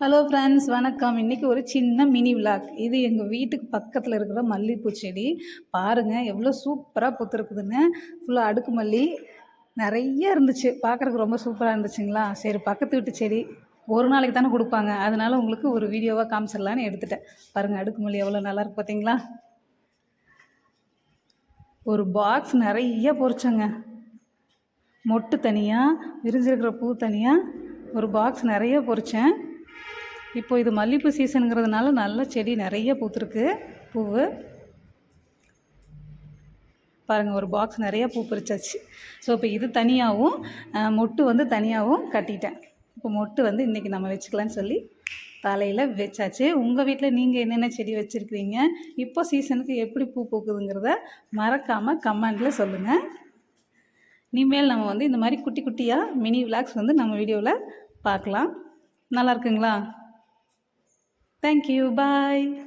Hello friends வணக்கம். இன்றைக்கி ஒரு சின்ன மினி விளாக் இது எங்கள் வீட்டுக்கு பக்கத்தில் இருக்கிற மல்லிகைப்பூ செடி. பாருங்கள் எவ்வளோ சூப்பராக பூத்துருக்குதுன்னு. ஃபுல்லாக அடுக்கு மல்லி நிறைய இருந்துச்சு. பார்க்குறக்கு ரொம்ப சூப்பராக இருந்துச்சுங்களா? சரி பக்கத்து வீட்டு செடி ஒரு நாளைக்கு தானே கொடுப்பாங்க. அதனால் உங்களுக்கு ஒரு வீடியோவாக காமிச்சிடலான்னு எடுத்துட்டேன். பாருங்கள் அடுக்கு மல்லி எவ்வளோ நல்லாயிருக்கு பார்த்தீங்களா ஒரு பாக்ஸ் நிறைய பொறிச்சோங்க மொட்டு தனியாக விரிஞ்சிருக்கிற பூ தனியாக ஒரு பாக்ஸ் நிறைய பொறிச்சேன் இப்போ இது மல்லிகைப்பூ சீசனுங்கிறதுனால நல்ல செடி நிறைய பூத்துருக்கு. பூவு. பாருங்கள் ஒரு பாக்ஸ் நிறையா பூ பறிச்சாச்சு. ஸோ இப்போ இது தனியாகவும் மொட்டு வந்து தனியாகவும் கட்டிட்டேன். இப்போ மொட்டு வந்து இன்றைக்கி நம்ம வச்சுக்கலான்னு சொல்லி தலையில் வச்சாச்சு. உங்கள் வீட்டில் நீங்கள் என்னென்ன செடி வச்சுருக்கிறீங்க? இப்போ சீசனுக்கு எப்படி பூ பூக்குதுங்கிறத மறக்காமல் கமெண்டில் சொல்லுங்கள் இனிமேல் நம்ம வந்து இந்த மாதிரி குட்டி குட்டியாக மினி விளாக்ஸ் வந்து நம்ம வீடியோவில் பார்க்கலாம். நல்லா இருக்குங்களா? Thank you. Bye.